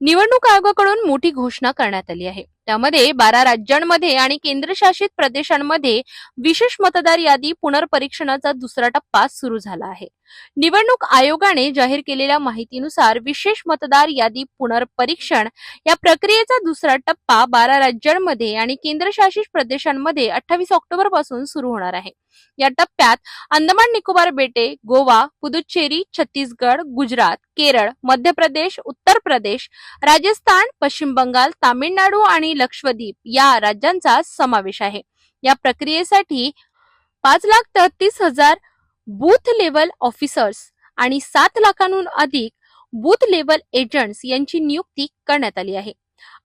निवडणूक आयोगाकडून मोठी घोषणा करण्यात आली आहे. त्यामध्ये बारा राज्यांमध्ये आणि केंद्रशासित प्रदेशांमध्ये विशेष मतदार यादी पुनर्परीक्षणाचा दुसरा टप्पा सुरू झाला आहे. निवडणूक आयोगाने जाहीर केलेल्या माहितीनुसार विशेष मतदार यादी पुनर्परीक्षण या प्रक्रियेचा दुसरा टप्पा बारा राज्यांमध्ये आणि केंद्रशासित प्रदेशांमध्ये अठ्ठावीस ऑक्टोबरपासून सुरू होणार आहे. या टप्प्यात अंदमान निकोबार बेटे गोवा पुदुच्चेरी छत्तीसगड गुजरात केरळ मध्य प्रदेश उत्तर प्रदेश राजस्थान पश्चिम बंगाल तामिळनाडू आणि लक्षद्वीप या राज्यांचा समावेश आहे. या प्रक्रियेसाठी पाच लाख तेहतीस हजार बूथ लेवल ऑफिसर्स आणि सात लाखांहून अधिक बूथ लेवल एजंट्स यांची नियुक्ती करण्यात आली आहे.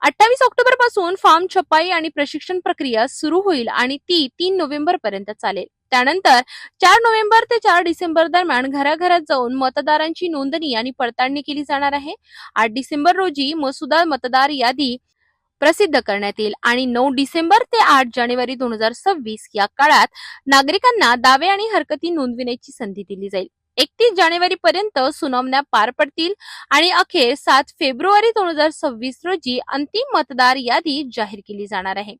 अठ्ठावीस ऑक्टोबरपासून फॉर्म छपाई आणि प्रशिक्षण प्रक्रिया सुरू होईल आणि ती तीन नोव्हेंबर पर्यंत चालेल. त्यानंतर चार नोव्हेंबर ते चार डिसेंबर दरम्यान घराघरात जाऊन मतदारांची नोंदणी आणि पडताळणी केली जाणार आहे. आठ डिसेंबर रोजी मसुदा मतदार यादी प्रसिद्ध करण्यात येईल. आणि नऊ डिसेंबर ते आठ जानेवारी दोन हजार सव्वीस या काळात नागरिकांना दावे आणि हरकती नोंदविण्याची संधी दिली जाईल. एकतीस जानेवारी पर्यंत सुनावण्या पार पडतील आणि अखेर सात फेब्रुवारी दोन हजार सव्वीस रोजी अंतिम मतदार यादी जाहीर केली जाणार आहे.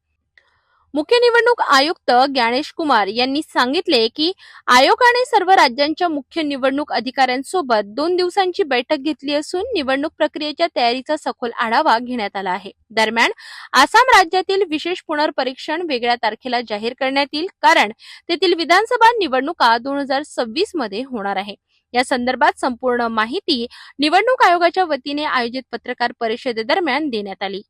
मुख्य निवडणूक आयुक्त ज्ञानेश कुमार यांनी सांगितले की आयोगाने सर्व राज्यांच्या मुख्य निवडणूक अधिकाऱ्यांसोबत दोन दिवसांची बैठक घेतली असून निवडणूक प्रक्रियेच्या तयारीचा सखोल आढावा घेण्यात आला आहे. दरम्यान आसाम राज्यातील विशेष पुनर्परीक्षण वेगळ्या तारखेला जाहीर करण्यात येईल कारण तेथील विधानसभा निवडणुका दोन हजार सव्वीसमध्ये होणार आहे. या संदर्भात संपूर्ण माहिती निवडणूक आयोगाच्या वतीने आयोजित पत्रकार परिषदेदरम्यान देण्यात आली.